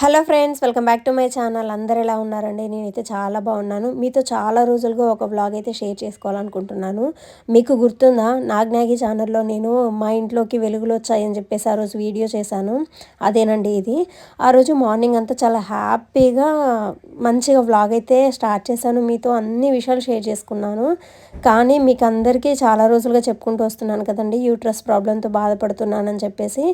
Hello friends welcome back to my channel. అందరు ఎలా ఉన్నారండి? నేనైతే చాలా బాగున్నాను. మీతో చాలా రోజులుగా ఒక బ్లాగ్ అయితే షేర్ చేసుకోవాలనుకుంటున్నాను. మీకు గుర్తుందా? నాగ్నాగి ఛానల్లో నేను మా ఇంట్లోకి వెలుగులు వచ్చాయని చెప్పేసి ఆ రోజు వీడియో చేశాను. అదేనండి ఇది. ఆ రోజు మార్నింగ్ అంతా చాలా హ్యాపీగా మంచిగా వ్లాగ్ అయితే స్టార్ట్ చేశాను. మీతో అన్ని విషయాలు షేర్ చేసుకున్నాను. కానీ మీకు అందరికీ చాలా రోజులుగా చెప్పుకుంటూ వస్తున్నాను కదండి. యూట్రస్ ప్రాబ్లంతో బాధపడుతున్నానని చెప్పేసి.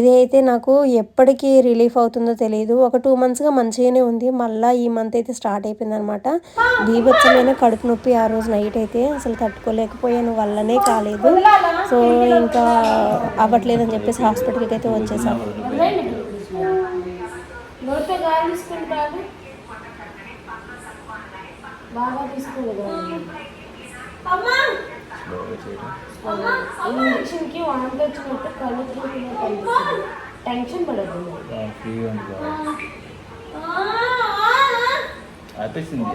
ఇది అయితే నాకు ఎప్పటికీ రిలీఫ్ అవుతుందో తెలియదు. ఒక టూ మంత్స్గా మంచిగానే ఉంది. మళ్ళీ ఈ మంత్ అయితే స్టార్ట్ అయిపోయింది అనమాట బీభత్సమైన కడుపు నొప్పి ఆ రోజు నైట్ అయితే అసలు తట్టుకోలేకపోయాను. వల్లనే కాలేదు. సో ఇంకా అవ్వట్లేదని చెప్పేసి హాస్పిటల్కి అయితే తీసుకుంటాను బాగా తీసుకోలేదు ఈ ఇంజక్షన్కి వాంతి వచ్చినట్టు కళ్ళు తిరుగుతున్నట్టు. టెన్షన్ పడదు ఫ్రీగా ఉంది ఆపేసింది.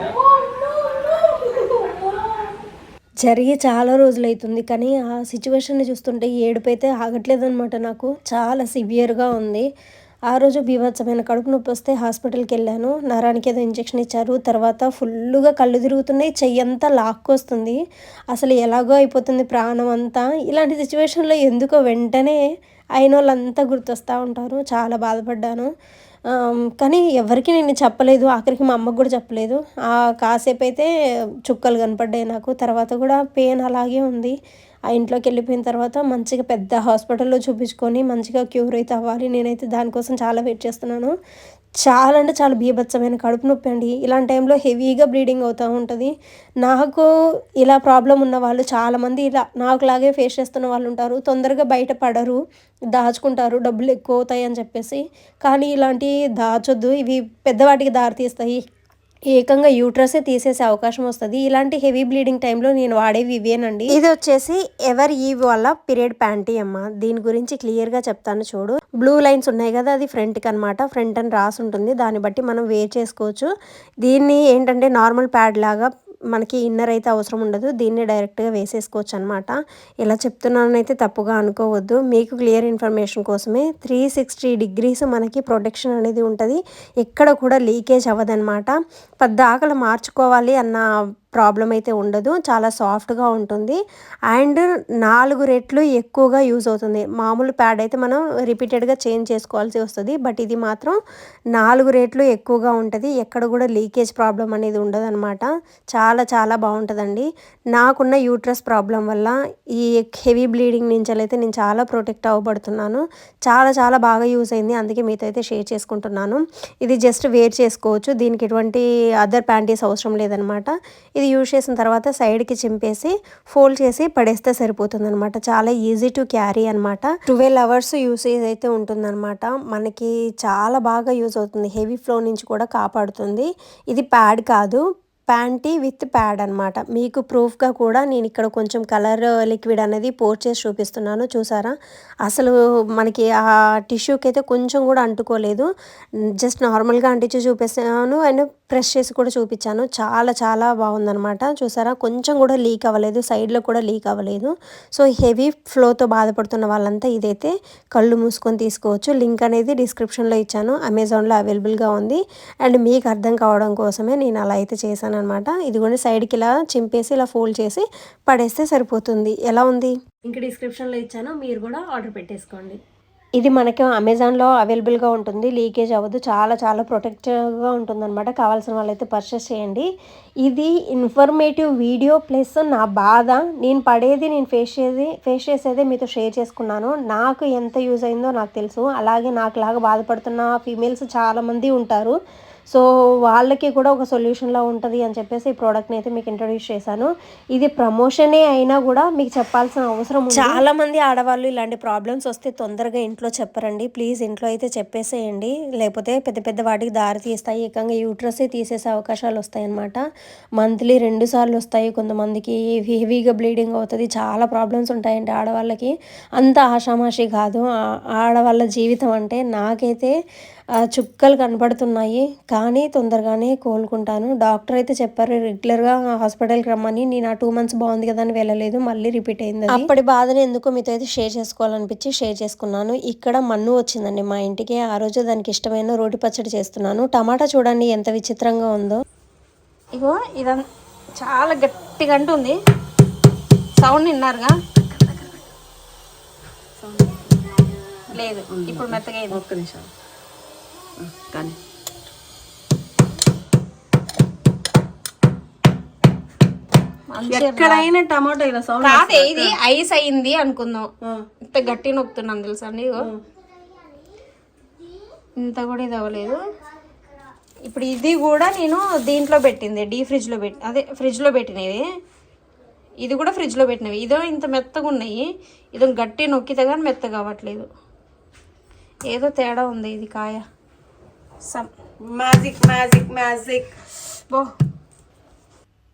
జరిగి చాలా రోజులైతుంది కానీ ఆ సిచ్యువేషన్ని చూస్తుంటే ఏడుపు అయితే ఆగట్లేదనమాట నాకు. చాలా సివియర్గా ఉంది. ఆ రోజు బీభత్సమైన కడుపు నొప్పి వస్తే హాస్పిటల్కి వెళ్ళాను. నరానికి ఏదో ఇంజెక్షన్ ఇచ్చారు. తర్వాత ఫుల్గా కళ్ళు తిరుగుతున్నాయి చెయ్యి అంతా లాక్కొస్తుంది. అసలు ఎలాగో అయిపోతుంది ప్రాణం అంతా. ఇలాంటి సిచ్యువేషన్లో ఎందుకో వెంటనే అయిన వాళ్ళంతా గుర్తొస్తూ ఉంటారు. చాలా బాధపడ్డాను. కానీ ఎవరికి నేను చెప్పలేదు. ఆఖరికి మా అమ్మకు కూడా చెప్పలేదు. ఆ కాసేపు అయితే చుక్కలు కనపడ్డాయి నాకు. తర్వాత కూడా పెయిన్ అలాగే ఉంది. ఆ ఇంట్లోకి వెళ్ళిపోయిన తర్వాత మంచిగా పెద్ద హాస్పిటల్లో చూపించుకొని మంచిగా క్యూర్ అయితే అవ్వాలి. నేనైతే దానికోసం చాలా వెయిట్ చేస్తున్నాను. చాలా అంటే చాలా బీభత్సమైన కడుపు నొప్పి అండి. ఇలాంటి టైంలో హెవీగా బ్లీడింగ్ అవుతూ ఉంటుంది. నాకు ఇలా ప్రాబ్లం ఉన్న వాళ్ళు చాలామంది ఇలా నాకులాగే ఫేస్ చేస్తున్న వాళ్ళు ఉంటారు. తొందరగా బయట పడరు దాచుకుంటారు డబ్బులు ఎక్కువ అవుతాయి అని చెప్పేసి. కానీ ఇలాంటి దాచొద్దు. ఇవి పెద్దవాటికి దారి తీస్తాయి. ఏకంగా యూట్రసే తీసేసే అవకాశం వస్తుంది. ఇలాంటి హెవీ బ్లీడింగ్ టైంలో నేను వాడేవి ఇవేనండి ఇది వచ్చేసి ఎవర్ ఈ వాళ్ళ పీరియడ్ ప్యాంటీ అమ్మ. దీని గురించి క్లియర్గా చెప్తాను చూడు. బ్లూ లైన్స్ ఉన్నాయి కదా అది ఫ్రంట్కి అనమాట ఫ్రంట్ అని రాసి ఉంటుంది దాన్ని బట్టి మనం వేర్ చేసుకోవచ్చు. దీన్ని ఏంటంటే నార్మల్ ప్యాడ్ లాగా మనకి ఇన్నర్ అయితే అవసరం ఉండదు. దీన్ని డైరెక్ట్గా వేసేసుకోవచ్చు అనమాట ఇలా చెప్తున్నానైతే తప్పుగా అనుకోవద్దు. మీకు క్లియర్ ఇన్ఫర్మేషన్ కోసమే త్రీ సిక్స్టీ డిగ్రీస్ మనకి ప్రొటెక్షన్ అనేది ఉంటుంది. ఎక్కడ కూడా లీకేజ్ అవ్వదనమాట. పద్దాకలు మార్చుకోవాలి అన్న ప్రాబ్లం అయితే ఉండదు. చాలా సాఫ్ట్గా ఉంటుంది. అండ్ నాలుగు రెట్లు ఎక్కువగా యూజ్ అవుతుంది. మామూలు ప్యాడ్ అయితే మనం రిపీటెడ్గా చేంజ్ చేసుకోవాల్సి వస్తుంది. బట్ ఇది మాత్రం నాలుగు రేట్లు ఎక్కువగా ఉంటుంది. ఎక్కడ కూడా లీకేజ్ ప్రాబ్లం అనేది ఉండదన్నమాట. చాలా చాలా బాగుంటుందండి. నాకున్న యూట్రస్ ప్రాబ్లం వల్ల ఈ హెవీ బ్లీడింగ్ నుంచి అయితే నేను చాలా ప్రొటెక్ట్ అవ్వబడుతున్నాను. చాలా చాలా బాగా యూజ్ అయింది. అందుకే మీతో అయితే షేర్ చేసుకుంటున్నాను. ఇది జస్ట్ వేర్ చేసుకోవచ్చు. దీనికి ఎటువంటి అదర్ ప్యాంటీస్ అవసరం లేదనమాట ఇది యూజ్ చేసిన తర్వాత సైడ్కి చింపేసి ఫోల్డ్ చేసి పడేస్తే సరిపోతుంది అనమాట చాలా ఈజీ టు క్యారీ అనమాట ట్వెల్వ్ అవర్స్ యూసేజ్ అయితే ఉంటుందన్నమాట. మనకి చాలా బాగా యూజ్ అవుతుంది. హెవీ ఫ్లో నుంచి కూడా కాపాడుతుంది. ఇది ప్యాడ్ కాదు ప్యాంటీ విత్ ప్యాడ్ అనమాట మీకు ప్రూఫ్గా కూడా నేను ఇక్కడ కొంచెం కలర్ లిక్విడ్ అనేది పోర్ చేసి చూపిస్తున్నాను. చూసారా? అసలు మనకి ఆ టిష్యూకి అయితే కొంచెం కూడా అంటుకోలేదు. జస్ట్ నార్మల్గా అంటించి చూపిస్తాను. అండ్ ప్రెస్ చేసి కూడా చూపించాను. చాలా చాలా బాగుందనమాట చూసారా? కొంచెం కూడా లీక్ అవ్వలేదు. సైడ్లో కూడా లీక్ అవ్వలేదు. సో హెవీ ఫ్లోతో బాధపడుతున్న వాళ్ళంతా ఇదైతే కళ్ళు మూసుకొని తీసుకోవచ్చు. లింక్ అనేది డిస్క్రిప్షన్లో ఇచ్చాను. అమెజాన్లో అవైలబుల్గా ఉంది. అండ్ మీకు అర్థం కావడం కోసమే నేను అలా అయితే చేశాను అనమాట ఇది కూడా సైడ్కి ఇలా చింపేసి ఇలా ఫోల్డ్ చేసి పడేస్తే సరిపోతుంది. ఎలా ఉంది? ఇంకా డిస్క్రిప్షన్లో ఇచ్చాను. మీరు కూడా ఆర్డర్ పెట్టేసుకోండి. ఇది మనకి అమెజాన్లో అవైలబుల్గా ఉంటుంది. లీకేజ్ అవ్వదు. చాలా చాలా ప్రొటెక్టివ్గా ఉంటుందన్నమాట. కావాల్సిన వాళ్ళైతే పర్చేస్ చేయండి. ఇది ఇన్ఫర్మేటివ్ వీడియో ప్లస్ నా బాధ. నేను పడేది నేను ఫేస్ చేసేది ఫేస్ చేసేదే మీతో షేర్ చేసుకున్నాను. నాకు ఎంత యూజ్ అయిందో నాకు తెలుసు. అలాగే నాకు లాగా బాధపడుతున్న ఫీమేల్స్ చాలామంది ఉంటారు. సో వాళ్ళకి కూడా ఒక సొల్యూషన్లా ఉంటుంది అని చెప్పేసి ఈ ప్రోడక్ట్ని అయితే మీకు ఇంట్రడ్యూస్ చేశాను. ఇది ప్రమోషనే అయినా కూడా మీకు చెప్పాల్సిన అవసరం చాలా మంది ఆడవాళ్ళు ఇలాంటి ప్రాబ్లమ్స్ వస్తే తొందరగా ఇంట్లో చెప్పరండి. ప్లీజ్ ఇంట్లో అయితే చెప్పేసేయండి. లేకపోతే పెద్ద పెద్ద వాటికి దారి తీస్తాయి. ఏకంగా యూట్రసే తీసేసే అవకాశాలు వస్తాయి అన్నమాట మంత్లీ రెండు సార్లు వస్తాయి కొంతమందికి. హెవీగా బ్లీడింగ్ అవుతుంది. చాలా ప్రాబ్లమ్స్ ఉంటాయండి ఆడవాళ్ళకి. అంత ఆషామాషి కాదు. ఆడవాళ్ళ జీవితం అంటే నాకైతే చుక్కలు కనపడుతున్నాయి కానీ తొందరగానే కోలుకుంటాను. డాక్టర్ అయితే చెప్పారు రెగ్యులర్గా హాస్పిటల్కి రమ్మని నేను ఆ టూ మంత్స్ బాగుంది కదా అని వెళ్ళలేదు మళ్ళీ రిపీట్ అయింది అది. అప్పటి బాధని ఎందుకో మీతో అయితే షేర్ చేసుకోవాలనిపించి షేర్ చేసుకున్నాను. ఇక్కడ మన్ను వచ్చిందండి మా ఇంటికి ఆ రోజు దానికి ఇష్టమైన రోటి పచ్చడి చేస్తున్నాను. టమాటా చూడండి ఎంత విచిత్రంగా ఉందో. ఇగో ఇదంతా చాలా గట్టిగా అంటుంది సౌండ్ విన్నారుగా? లేదు. ఇప్పుడు మెత్తగా. ఒక్క నిమిషం. కానీ ఎక్కడైనా టమాటో ఇలా సౌండ్ కాదే ఇది ఐస్ అయింది అనుకుందాం. ఇంత గట్టి నొక్కుతున్నాను తెలుసా అండి ఇంత కూడా ఇది అవ్వలేదు. ఇప్పుడు ఇది కూడా నేను దీంట్లో పెట్టింది డీ ఫ్రిడ్జ్లో పెట్టి అదే ఫ్రిడ్జ్లో పెట్టినవి ఇది కూడా ఫ్రిడ్జ్లో పెట్టినవి. ఇదో ఇంత మెత్తగా ఉన్నాయి. ఇదో గట్టి నొక్కితే కానీ మెత్తగా అవ్వట్లేదు. ఏదో తేడా ఉంది ఇది కాయ. సమ్ మ్యాజిక్ మ్యాజిక్ మ్యాజిక్ బో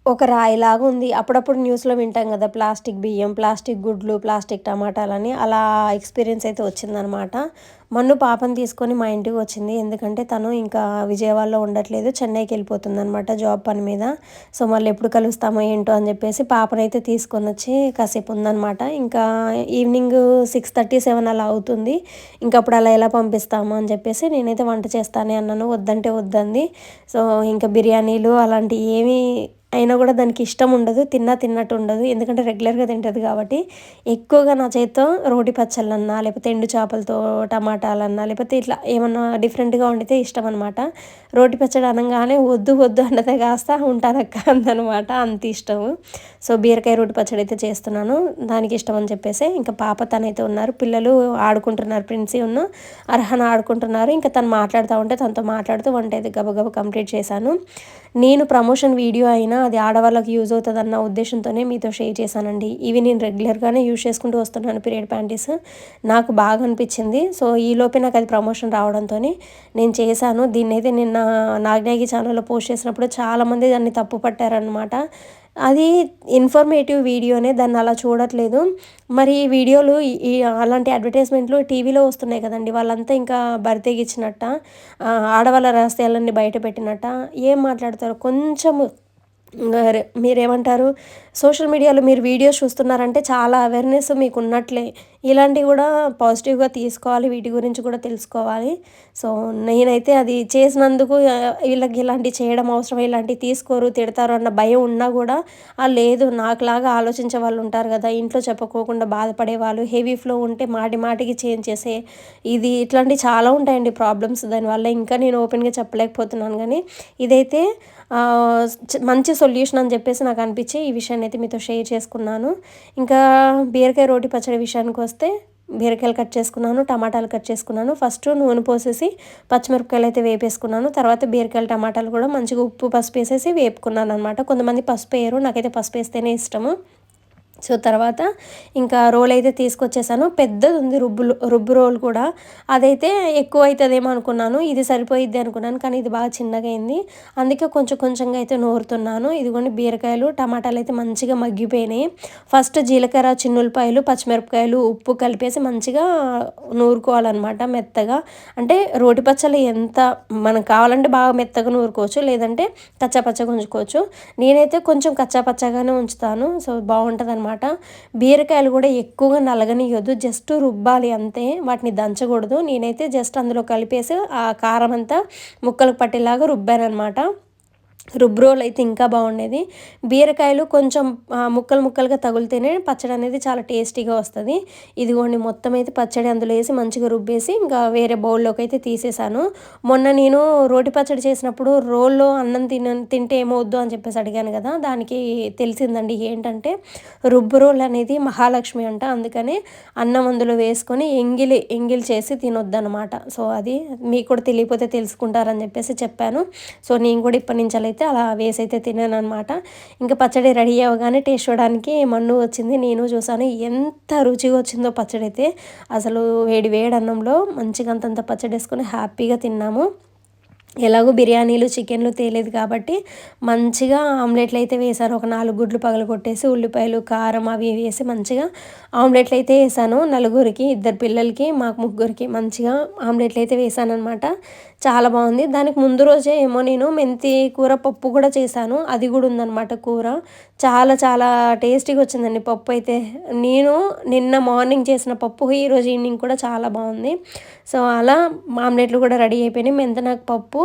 ఒక రాయిలాగా ఉంది. అప్పుడప్పుడు న్యూస్లో వింటాం కదా ప్లాస్టిక్ బియ్యం ప్లాస్టిక్ గుడ్లు ప్లాస్టిక్ టమాటాలని. అలా ఎక్స్పీరియన్స్ అయితే వచ్చిందనమాట. మన్ను పాపను తీసుకొని మా ఇంటికి వచ్చింది. ఎందుకంటే తను ఇంకా విజయవాడలో ఉండట్లేదు. చెన్నైకి వెళ్ళిపోతుంది అనమాట జాబ్ పని మీద. సో మళ్ళీ ఎప్పుడు కలుస్తామో ఏంటో అని చెప్పేసి పాపనైతే తీసుకొని వచ్చి కాసేపు ఉందనమాట ఇంకా ఈవినింగ్ సిక్స్ థర్టీ సెవెన్ అలా అవుతుంది. ఇంకా అప్పుడు అలా ఎలా పంపిస్తాము అని చెప్పేసి నేనైతే వంట చేస్తానే అన్నాను. వద్దంటే వద్దంది. సో ఇంకా బిర్యానీలు అలాంటివి ఏమీ అయినా కూడా దానికి ఇష్టం ఉండదు తిన్నా తిన్నట్టు ఉండదు. ఎందుకంటే రెగ్యులర్గా తింటుంది కాబట్టి ఎక్కువగా నా చేతితో రోటి పచ్చళ్ళన్నా లేకపోతే ఎండు చేపలతో టమాటాలన్నా లేకపోతే ఇట్లా ఏమన్నా డిఫరెంట్గా వండితే ఇష్టం అనమాట రోటి పచ్చడి అనగానే వద్దు వద్దు అన్నదే కాస్త ఉంటానక్క అందనమాట అంత ఇష్టము. సో బీరకాయ రోటి పచ్చడి అయితే చేస్తున్నాను దానికి ఇష్టం అని చెప్పేసి. ఇంకా పాప తనైతే ఉన్నారు పిల్లలు ఆడుకుంటున్నారు ప్రిన్సీ ఉన్న అర్హన ఆడుకుంటున్నారు. ఇంకా తను మాట్లాడుతూ ఉంటే తనతో మాట్లాడుతూ వంట అయితే గబగబ కంప్లీట్ చేశాను. నేను ప్రమోషన్ వీడియో అయినా అది ఆడవాళ్ళకి యూజ్ అవుతుంది అన్న ఉద్దేశంతోనే మీతో షేర్ చేశానండి. ఇవి నేను రెగ్యులర్గానే యూజ్ చేసుకుంటూ వస్తున్నాను పీరియడ్ ప్యాంటీస్. నాకు బాగా అనిపించింది. సో ఈలోపే నాకు అది ప్రమోషన్ రావడంతో నేను చేశాను. దీన్ని అయితే నిన్న నాగ్నాగి ఛానల్లో పోస్ట్ చేసినప్పుడు చాలామంది దాన్ని తప్పు పట్టారనమాట అది ఇన్ఫర్మేటివ్ వీడియోనే దాన్ని అలా చూడట్లేదు. మరి ఈ వీడియోలు ఈ- అలాంటి అడ్వర్టైజ్మెంట్లు టీవీలో వస్తున్నాయి కదండి. వాళ్ళంతా ఇంకా బరితెగిచ్చినట్ట ఆడవాళ్ళ రహస్యాలన్నీ బయట పెట్టినట్ట ఏం మాట్లాడతారు? కొంచెము మీరేమంటారు? సోషల్ మీడియాలో మీరు వీడియోస్ చూస్తున్నారంటే చాలా అవేర్నెస్ మీకు ఉన్నట్లే. ఇలాంటివి కూడా పాజిటివ్గా తీసుకోవాలి. వీటి గురించి కూడా తెలుసుకోవాలి. సో నేనైతే అది చేసినందుకు వీళ్ళకి ఇలాంటివి చేయడం అవసరం ఇలాంటివి తీసుకోరు తిడతారు అన్న భయం ఉన్నా కూడా ఆ లేదు. నాకులాగా ఆలోచించే వాళ్ళు ఉంటారు కదా. ఇంట్లో చెప్పుకోకుండా బాధపడే వాళ్ళు హెవీ ఫ్లో ఉంటే మాటి మాటికి చేంజ్ చేసే ఇది ఇట్లాంటివి చాలా ఉంటాయండి ప్రాబ్లమ్స్. దానివల్ల ఇంకా నేను ఓపెన్గా చెప్పలేకపోతున్నాను కానీ ఇదైతే మంచి సొల్యూషన్ అని చెప్పేసి నాకు అనిపించి ఈ విషయాన్ని అయితే మీతో షేర్ చేసుకున్నాను. ఇంకా బీరకాయ రోటి పచ్చడి విషయానికి వస్తే బీరకాయలు కట్ చేసుకున్నాను టమాటాలు కట్ చేసుకున్నాను. ఫస్ట్ నూనె పోసేసి పచ్చిమిరపకాయలు అయితే వేపేసుకున్నాను. తర్వాత బీరకాయలు టమాటాలు కూడా మంచిగా ఉప్పు పసుపు వేసేసి వేపుకున్నాను అనమాట కొంతమంది పసుపు వేయరు నాకైతే పసుపు వేస్తేనే ఇష్టము. సో తర్వాత ఇంకా రోల్ అయితే తీసుకొచ్చేసాను. పెద్దది ఉంది రుబ్బు రుబ్బు రోల్ కూడా. అదైతే ఎక్కువ అవుతుందేమో అనుకున్నాను. ఇది సరిపోయిద్ది అనుకున్నాను కానీ ఇది బాగా చిన్నగా అయింది అందుకే కొంచెం కొంచెంగా అయితే నూరుతున్నాను. ఇదిగోండి బీరకాయలు టమాటాలు అయితే మంచిగా మగ్గిపోయినాయి. ఫస్ట్ జీలకర్ర చిన్నులపాయలు పచ్చిమిరపకాయలు ఉప్పు కలిపేసి మంచిగా నూరుకోవాలన్నమాట మెత్తగా. అంటే రోటి పచ్చళ్ళు ఎంత మనకు కావాలంటే బాగా మెత్తగా నూరుకోవచ్చు. లేదంటే కచ్చాపచ్చగా ఉంచుకోవచ్చు. నేనైతే కొంచెం కచ్చా పచ్చగానే ఉంచుతాను. సో బాగుంటుంది అనమాట బీరకాయలు కూడా ఎక్కువగా నలగనియొద్దు. జస్ట్ రుబ్బాలి అంతే. వాటిని దంచకూడదు. నేనైతే జస్ట్ అందులో కలిపేసి ఆ కారం అంతా ముక్కలకు పట్టేలాగా రుబ్బాను అనమాట రోల్ అయితే ఇంకా బాగుండేది. బీరకాయలు కొంచెం ముక్కలు ముక్కలుగా తగులితేనే పచ్చడి అనేది చాలా టేస్టీగా వస్తుంది. ఇదిగోండి మొత్తం అయితే పచ్చడి అందులో వేసి మంచిగా రుబ్బేసి ఇంకా వేరే బౌల్లోకి అయితే తీసేసాను. మొన్న నేను రోటి పచ్చడి చేసినప్పుడు రోల్లో అన్నం తిన తింటే ఏమవుద్దు అని చెప్పేసి అడిగాను కదా దానికి తెలిసిందండి ఏంటంటే రుబ్బు రోల్ అనేది మహాలక్ష్మి అంట అందుకని అన్నం అందులో వేసుకొని ఎంగిలి ఎంగిలి చేసి తినొద్దనమాట సో అది మీకు కూడా తెలియకపోతే తెలుసుకుంటారని చెప్పేసి చెప్పాను. సో నేను కూడా ఇప్పటి నుంచి అయితే అలా వేసి అయితే తిన్నాను అనమాట ఇంకా పచ్చడి రెడీ అవ్వగానే టేస్ట్ చూడడానికి మన్ను వచ్చింది నేను చూసాను ఎంత రుచిగా వచ్చిందో పచ్చడి అయితే అసలు వేడి వేడి అన్నంలో మంచిగా అంతంత పచ్చడి వేసుకొని హ్యాపీగా తిన్నాము. ఎలాగో బిర్యానీలు చికెన్లు తేలేదు కాబట్టి మంచిగా ఆమ్లెట్లు అయితే వేసాను. ఒక నాలుగు గుడ్లు పగలు కొట్టేసి ఉల్లిపాయలు కారం అవి ఇవి వేసి మంచిగా ఆమ్లెట్లు అయితే వేసాను. నలుగురికి ఇద్దరు పిల్లలకి మాకు ముగ్గురికి మంచిగా ఆమ్లెట్లు అయితే వేసాను అనమాట చాలా బాగుంది. దానికి ముందు రోజే ఏమో నేను మెంతి కూర పప్పు కూడా చేశాను. అది కూడా ఉందన్నమాట కూర. చాలా చాలా టేస్టీగా వచ్చిందండి పప్పు అయితే. నేను నిన్న మార్నింగ్ చేసిన పప్పు ఈరోజు ఈవినింగ్ కూడా చాలా బాగుంది. సో అలా ఆమ్లెట్లు కూడా రెడీ అయిపోయినాయి. మెంతనాకు పప్పు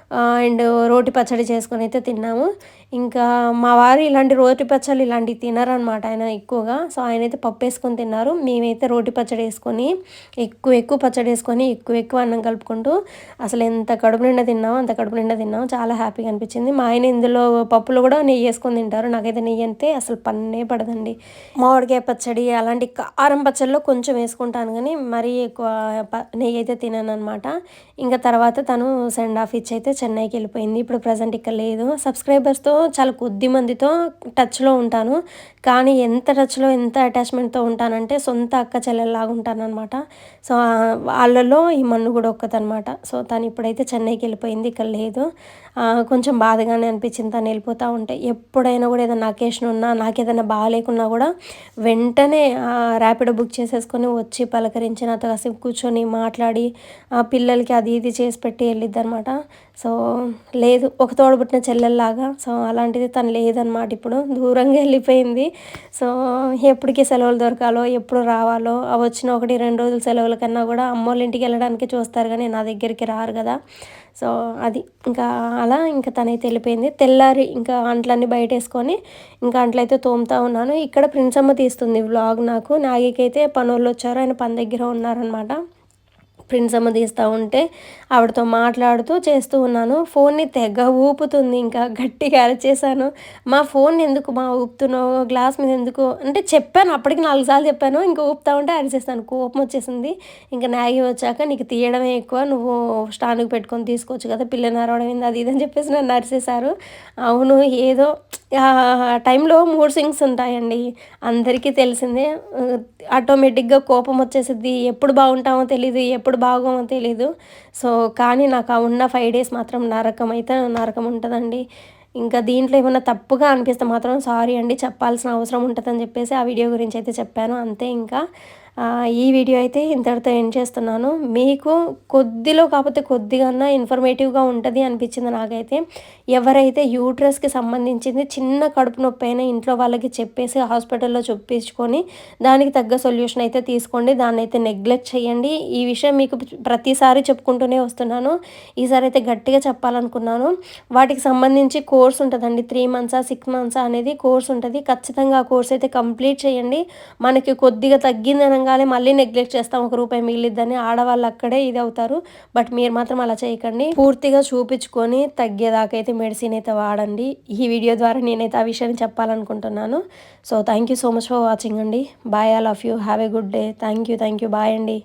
అండ్ రోటి పచ్చడి చేసుకొని అయితే తిన్నాము. ఇంకా మా వారు ఇలాంటి రోటి పచ్చళ్ళు ఇలాంటివి తినరనమాట ఆయన ఎక్కువగా. సో ఆయన అయితే పప్పు వేసుకొని తిన్నారు. మేమైతే రోటి పచ్చడి వేసుకొని ఎక్కువ ఎక్కువ పచ్చడి వేసుకొని ఎక్కువ ఎక్కువ అన్నం కలుపుకుంటూ అసలు ఎంత కడుపు నిండా తిన్నామో అంత కడుపు నిండా తిన్నాము చాలా హ్యాపీగా అనిపించింది. మా ఆయన ఇందులో పప్పులు కూడా నెయ్యి వేసుకొని తింటారు. నాకైతే నెయ్యి అంతే అసలు పన్నే పడదండి. మామిడికాయ పచ్చడి అలాంటి కారం పచ్చడిలో కొంచెం వేసుకుంటాను కానీ మరీ ఎక్కువ ప- నెయ్యి అయితే తినాను అనమాట ఇంకా తర్వాత తను సెండ్ ఆఫ్ ఇచ్చి అయితే చెన్నైకి వెళ్ళిపోయింది. ఇప్పుడు ప్రజెంట్ ఇక్కడ లేదు. సబ్స్క్రైబర్స్తో చాలా కొద్ది మందితో టచ్లో ఉంటాను. కానీ ఎంత టచ్లో ఎంత అటాచ్మెంట్తో ఉంటానంటే సొంత అక్క చెల్లెల్లాగా ఉంటానన్నమాట. సో వాళ్ళలో ఈ మన్ను కూడా ఒక్కదనమాట సో తను ఇప్పుడైతే చెన్నైకి వెళ్ళిపోయింది. ఇక్కడ లేదు. కొంచెం బాధగానే అనిపించింది తను వెళ్ళిపోతూ ఉంటే. ఎప్పుడైనా కూడా ఏదైనా అకేషన్ ఉన్నా నాకు ఏదైనా బాగాలేకున్నా కూడా వెంటనే ర్యాపిడో బుక్ చేసేసుకొని వచ్చి పలకరించి నాతో కాసేపు కూర్చొని మాట్లాడి ఆ పిల్లలకి అది ఇది చేసి పెట్టి వెళ్ళిద్ది అనమాట సో సో లేదు ఒక తోడబుట్టిన చెల్లెల్లాగా. సో అలాంటిది తను లేదనమాట ఇప్పుడు. దూరంగా వెళ్ళిపోయింది. సో ఎప్పటికి సెలవులు దొరకాలో ఎప్పుడు రావాలో వచ్చిన ఒకటి రెండు రోజుల సెలవుల కన్నా కూడా అమ్మోళ్ళ ఇంటికి వెళ్ళడానికి చూస్తారు కానీ నా దగ్గరికి రారు కదా. సో అది ఇంకా అలా ఇంకా తనైతే వెళ్ళిపోయింది. తెల్లారి ఇంకా అంట్లన్నీ బయట వేసుకొని ఇంకా అంట్లయితే తోముతా ఉన్నాను. ఇక్కడ ప్రిన్సమ్మ అమ్మ తీస్తుంది వ్లాగ్ నాకు. నాగికైతే పనులు వచ్చారు. ఆయన పని దగ్గర ఉన్నారనమాట ప్రిన్స్ అమ్మ తీస్తూ ఉంటే ఆవిడతో మాట్లాడుతూ చేస్తూ ఉన్నాను. ఫోన్ని తెగ ఊపుతుంది. ఇంకా గట్టిగా అరచేశాను. మా ఫోన్ ఎందుకు మా ఊపుతున్నావు? గ్లాస్ మీద ఎందుకు? అంటే చెప్పాను. అప్పటికి నాలుగు సార్లు చెప్పాను. ఇంకా ఊపుతా ఉంటే అరిచేస్తాను కోపం వచ్చేసింది. ఇంకా నాగి వచ్చాక నీకు తీయడమే ఎక్కువ. నువ్వు స్టాండ్కి పెట్టుకొని తీసుకోవచ్చు కదా. పిల్లని అరవడం ఏంది? అది ఇది అని చెప్పేసి నన్ను అరిచేశారు. అవును ఏదో టైంలో మూడ్ స్వింగ్స్ ఉంటాయండి. అందరికీ తెలిసిందే ఆటోమేటిక్గా కోపం వచ్చేసిద్ది. ఎప్పుడు బాగుంటామో తెలీదు ఎప్పుడు బాగోమో తెలీదు. సో కానీ నాకు ఆ ఉన్న ఫైవ్ డేస్ మాత్రం నరకం అయితే నరకం ఉంటుందండి. ఇంకా దీంట్లో ఏమైనా తప్పుగా అనిపిస్తే మాత్రం సారీ అండి చెప్పాల్సిన అవసరం ఉంటుందని చెప్పేసి ఆ వీడియో గురించి అయితే చెప్పాను. అంతే ఇంకా. ఈ వీడియో అయితే ఇంతటితో ఎండ్ చేస్తున్నాను. మీకు కొద్దిలో కాకపోతే కొద్దిగా ఇన్ఫర్మేటివ్గా ఉంటుంది అనిపించింది నాకైతే. ఎవరైతే యూట్రస్కి సంబంధించింది చిన్న కడుపు నొప్పి అయినా ఇంట్లో వాళ్ళకి చెప్పేసి హాస్పిటల్లో చూపించుకొని దానికి తగ్గ సొల్యూషన్ అయితే తీసుకోండి. దాన్ని అయితే నెగ్లెక్ట్ చేయండి. ఈ విషయం మీకు ప్రతిసారి చెప్పుకుంటూనే వస్తున్నాను. ఈసారి అయితే గట్టిగా చెప్పాలనుకున్నాను. వాటికి సంబంధించి కోర్స్ ఉంటుందండి. త్రీ మంత్సా సిక్స్ మంత్సా అనేది కోర్స్ ఉంటుంది. ఖచ్చితంగా ఆ కోర్స్ అయితే కంప్లీట్ చేయండి. మనకి కొద్దిగా తగ్గిందని అనగానే మళ్ళీ నెగ్లెక్ట్ చేస్తాం ఒక రూపాయి మిగిలిద్దని ఆడవాళ్ళు అక్కడే ఇది అవుతారు. బట్ మీరు మాత్రం అలా చేయకండి. పూర్తిగా చూపించుకొని తగ్గేదాకా అయితే మెడిసిన్ అయితే వాడండి. ఈ వీడియో ద్వారా నేనైతే ఆ విషయాన్ని చెప్పాలనుకుంటున్నాను. So thank you so much for watching అండి. Bye all of you have a good day thank you thank you bye అండి.